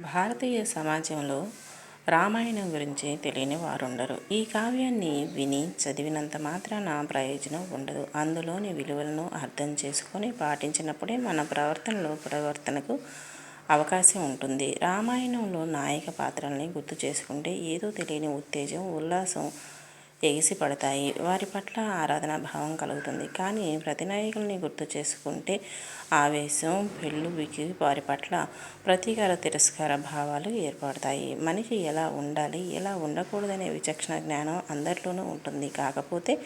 భారతీయ సమాజంలో రామాయణం గురించి తెలియని వారుండరు. ఈ కావ్యాన్ని విని, చదివినంత మాత్రాన ప్రయోజనం ఉండదు. అందులోని విలువలను అర్థం చేసుకొని పాటించినప్పుడే మన ప్రవర్తనలో ప్రవర్తనకు అవకాశం ఉంటుంది. రామాయణంలో నాయక పాత్రల్ని గుర్తు చేసుకుంటే ఏదో తెలియని ఉత్తేజం, ఉల్లాసం ఎగిసిపడతాయి. వారి పట్ల ఆరాధన భావం కలుగుతుంది. కానీ ప్రతినాయకుల్ని గుర్తు చేసుకుంటే ఆవేశం పెల్లుబికి వారి పట్ల ప్రతీకార, తిరస్కార భావాలు ఏర్పడతాయి. మనిషి ఎలా ఉండాలి, ఎలా ఉండకూడదనే విచక్షణ జ్ఞానం అందరిలోనూ ఉంటుంది. కాకపోతే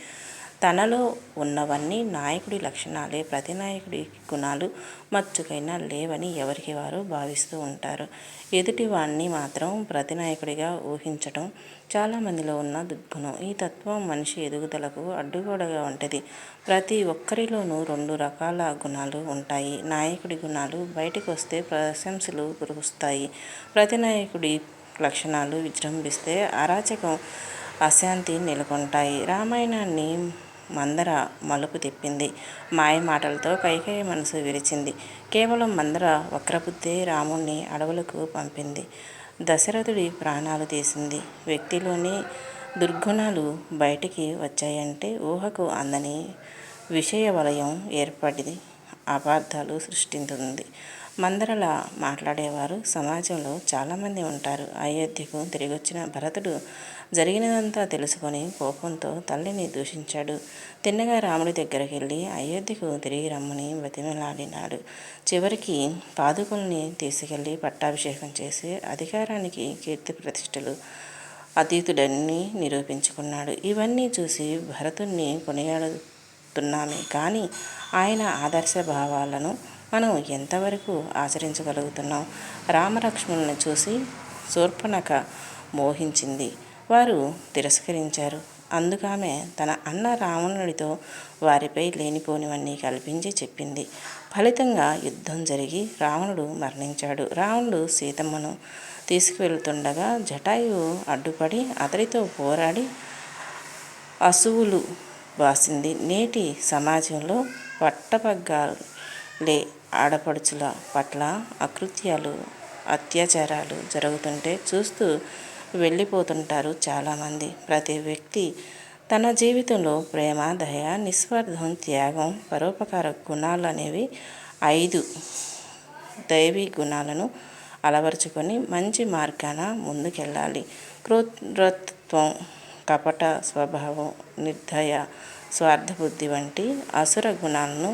తనలో ఉన్నవన్నీ నాయకుడి లక్షణాలే, ప్రతినాయకుడి గుణాలు మచ్చుకైనా లేవని ఎవరికి వారు భావిస్తూ ఉంటారు. ఎదుటి ఎదుటివాణ్ణి మాత్రం ప్రతినాయకుడిగా ఊహించటం చాలామందిలో ఉన్న దుర్గుణం. ఈ తత్వం మనిషి ఎదుగుదలకు అడ్డుగోడగా ఉంటుంది ప్రతి ఒక్కరిలోనూ రెండు రకాల గుణాలు ఉంటాయి. నాయకుడి గుణాలు బయటికొస్తే ప్రశంసలు కురుస్తాయి. ప్రతినాయకుడి లక్షణాలు విజృంభిస్తే అరాచకం, అశాంతి నెలకొంటాయి. రామాయణాన్ని మందర మలుపు తిప్పింది. మాయ మాటలతో కైకేయి మనసు విరిచింది. కేవలం మందర వక్రబుద్ధే రాముణ్ణి అడవులకు పంపింది. దశరథుడి ప్రాణాలు తీసింది. వ్యక్తిలోని దుర్గుణాలు బయటికి వచ్చాయంటే ఊహకు అందని విషయ వలయం ఏర్పడింది అపార్థాలు సృష్టిస్తుంది. మందరలా మాట్లాడేవారు సమాజంలో చాలామంది ఉంటారు. అయోధ్యకు తిరిగొచ్చిన భరతుడు జరిగినదంతా తెలుసుకొని కోపంతో తల్లిని దూషించాడు. తిన్నగా రాముడి దగ్గరకెళ్ళి అయోధ్యకు తిరిగి రమ్మని బతిమలాడినాడు చివరికి పాదుకుల్ని తీసుకెళ్ళి పట్టాభిషేకం చేసి అధికారానికి కీర్తి ప్రతిష్టలు అతీతుడని నిరూపించుకున్నాడు. ఇవన్నీ చూసి భరతుణ్ణి చెప్తున్నామే కానీ ఆయన ఆదర్శ భావాలను మనం ఎంతవరకు ఆచరించగలుగుతున్నాం? రామలక్ష్మణుల్ని చూసి శూర్పణక మోహించింది. వారు తిరస్కరించారు. అందుకామె తన అన్న రావణుడితో వారిపై లేనిపోనివన్నీ కల్పించి చెప్పింది. ఫలితంగా యుద్ధం జరిగి రావణుడు మరణించాడు. రావణుడు సీతమ్మను తీసుకువెళ్తుండగా జటాయువు అడ్డుపడి అతడితో పోరాడి అసువులు బాసింది. నేటి సమాజంలో పట్టపగ్గాలే ఆడపడుచుల పట్ల అకృత్యాలు, అత్యాచారాలు జరుగుతుంటే చూస్తూ వెళ్ళిపోతుంటారు చాలామంది. ప్రతి వ్యక్తి తన జీవితంలో ప్రేమ, దయ, నిస్వార్థం, త్యాగం, పరోపకార గుణాలనేవి ఐదు దైవీ గుణాలను అలవరుచుకొని మంచి మార్గాన ముందుకెళ్ళాలి. క్రూరత్వం, కపట స్వభావం, నిర్దయ, స్వార్థబుద్ధి వంటి అసుర గుణాలను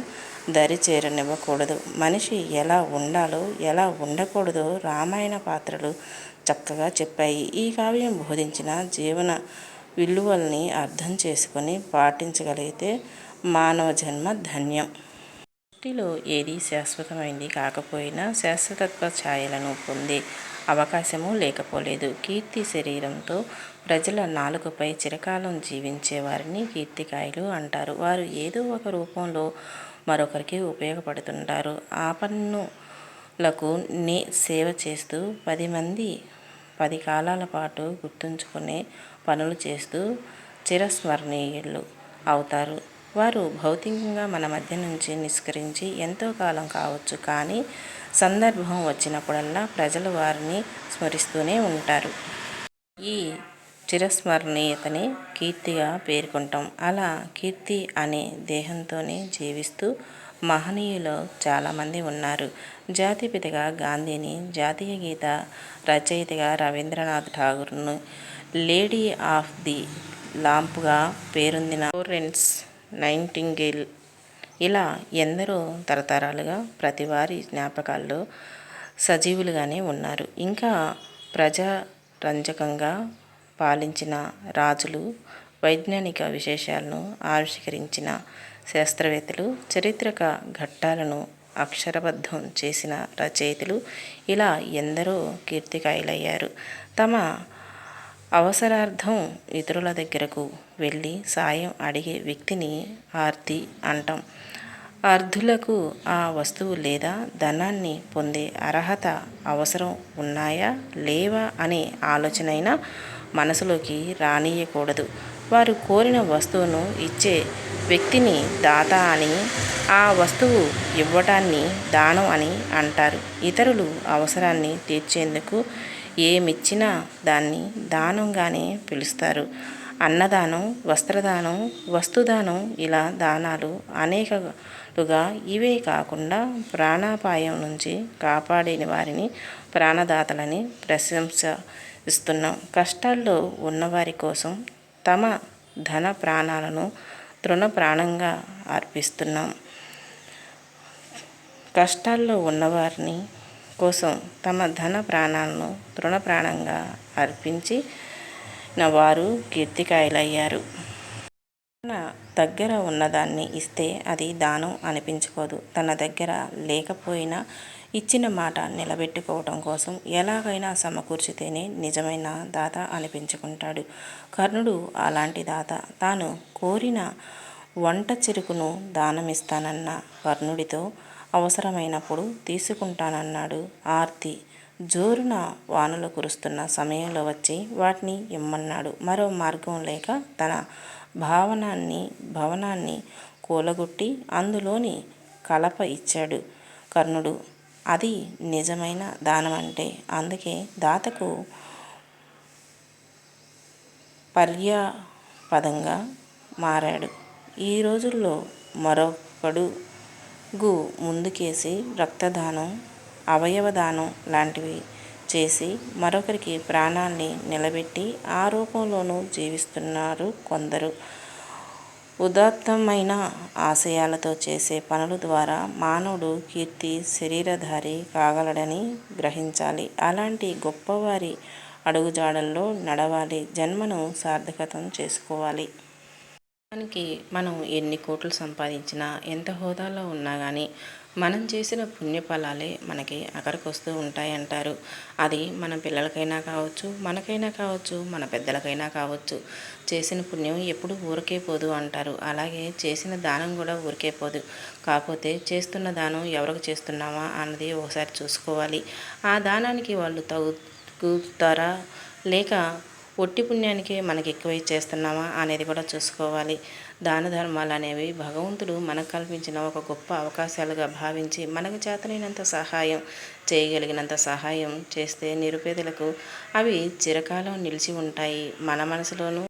దరిచేరనివ్వకూడదు. మనిషి ఎలా ఉండాలో, ఎలా ఉండకూడదో రామాయణ పాత్రలు చక్కగా చెప్పాయి. ఈ కావ్యం బోధించిన జీవన విలువల్ని అర్థం చేసుకొని పాటించగలిగితే మానవ జన్మ ధన్యం. సృష్టిలో ఏది శాశ్వతమైంది కాకపోయినా శాశ్వతత్వ ఛాయలను పొందే అవకాశము లేకపోలేదు. కీర్తి శరీరంతో ప్రజల నాలుకపై చిరకాలం జీవించే వారిని అంటారు. వారు ఏదో ఒక రూపంలో మరొకరికి ఉపయోగపడుతుంటారు. ఆపన్నులకు సేవ చేస్తూ పదిమంది పదికాలాల పాటు గుర్తుంచుకునే పనులు చేస్తూ చిరస్మరణీయులు అవుతారు. వారు భౌతికంగా మన మధ్య నుంచి నిష్కరించి ఎంతో కాలం కావచ్చు కానీ సందర్భం వచ్చినప్పుడల్లా ప్రజలు వారిని స్మరిస్తూనే ఉంటారు. ఈ చిరస్మరణీయతని కీర్తిగా పేర్కొంటాం. అలా కీర్తి అనే దేహంతోనే జీవిస్తూ మహనీయులు చాలామంది ఉన్నారు. జాతిపితగా గాంధీని, జాతీయ గీత రచయితగా రవీంద్రనాథ్ ఠాగూర్ను, లేడీ ఆఫ్ ది లాంప్గా పేరొందిన ఫ్లోరెన్స్ నైంటింగేల్ ఇలా ఎందరో తరతరాలుగా ప్రతి వారి జ్ఞాపకాల్లో సజీవులుగానే ఉన్నారు. ఇంకా ప్రజారంజకంగా పాలించిన రాజులు, వైజ్ఞానిక విశేషాలను ఆవిష్కరించిన శాస్త్రవేత్తలు, చరిత్రక ఘట్టాలను అక్షరబద్ధం చేసిన రచయితలు ఇలా ఎందరో కీర్తికాయులయ్యారు. తమ అవసరార్థం ఇతరుల దగ్గరకు వెళ్ళి సాయం అడిగే వ్యక్తిని ఆర్తి అంటాం. అర్థులకు ఆ వస్తువు లేదా ధనాన్ని పొందే అర్హత, అవసరం ఉన్నాయా? లేవా? అనే ఆలోచనైనా మనసులోకి రానియకూడదు. వారు కోరిన వస్తువును ఇచ్చే వ్యక్తిని దాత అని ఆ వస్తువు ఇవ్వటాన్ని దానం అని అంటారు. ఇతరులు అవసరాన్ని తీర్చేందుకు ఏమిచ్చినా దాన్ని దానంగానే పిలుస్తారు. అన్నదానం వస్త్రదానం వస్తుదానం ఇలా దానాలు అనేకలుగా ఇవే కాకుండా ప్రాణాపాయం నుంచి కాపాడిన వారిని ప్రాణదాతలని ప్రశంస ఇస్తున్నాం కష్టాల్లో ఉన్నవారి కోసం తమ ధన ప్రాణాలను తృణ ప్రాణంగా అర్పిస్తున్నాం. కష్టాల్లో ఉన్నవారిని కోసం తమ ధన ప్రాణాలను తృణ ప్రాణంగా వారు కీర్తికాయలయ్యారు. తన దగ్గర ఉన్నదాన్ని ఇస్తే అది దానం అనిపించుకోదు. తన దగ్గర లేకపోయినా ఇచ్చిన మాట నిలబెట్టుకోవటం కోసం ఎలాగైనా సమకూర్చితేనే నిజమైన దాత అనిపించుకుంటాడు. కర్ణుడు అలాంటి దాత. తాను కోరిన వంట చెరుకును దానమిస్తానన్న కర్ణుడితో అవసరమైనప్పుడు తీసుకుంటానన్నాడు ఆర్తి. జోరున వానలు కురుస్తున్న సమయంలో వచ్చి వాటిని ఇమ్మన్నాడు. మరో మార్గం లేక తన భావనాన్ని భవనాన్ని కూలగొట్టి అందులోని కలప ఇచ్చాడు. కర్ణుడు అది నిజమైన దానమంటే అందుకే దాతకు పర్యాపదంగా మారాడు. ఈ రోజుల్లో మరొకడు గు ముందుకేసి రక్తదానం అవయవదానం లాంటివి చేసి మరొకరికి ప్రాణాన్ని నిలబెట్టి ఆ రూపంలోనూ జీవిస్తున్నారు కొందరు. ఉదాత్తమైన ఆశయాలతో చేసే పనుల ద్వారా మానవుడు కీర్తి శరీరధారి కాగలడని గ్రహించాలి. అలాంటి గొప్పవారి అడుగుజాడల్లో నడవాలి. జన్మను సార్థకతం చేసుకోవాలి. మనకి మనం ఎన్ని కోట్లు సంపాదించినా ఎంత హోదాలో ఉన్నా కానీ మనం చేసిన పుణ్యఫలాలే మనకి అక్కడికి వస్తూ ఉంటాయంటారు. అది మన పిల్లలకైనా కావచ్చు మనకైనా కావచ్చు మన పెద్దలకైనా కావచ్చు. చేసిన పుణ్యం ఎప్పుడు ఊరికే పోదు అంటారు. అలాగే చేసిన దానం కూడా ఊరికే పోదు. కాకపోతే చేస్తున్న దానం ఎవరికి చేస్తున్నామా అన్నది ఒకసారి చూసుకోవాలి. ఆ దానానికి వాళ్ళు తగ్గుతారా లేక ఒట్టి పుణ్యానికి మనకి ఎక్కువ చేస్తున్నామా అనేది కూడా చూసుకోవాలి. దాన ధర్మాలు అనేవి భగవంతుడు మనకు కల్పించిన ఒక గొప్ప అవకాశాలుగా భావించి మనకు చేతనైనంత సహాయం చేయగలిగినంత సహాయం చేస్తే నిరుపేదలకు అవి చిరకాలం నిలిచి ఉంటాయి. మన మనసులోనూ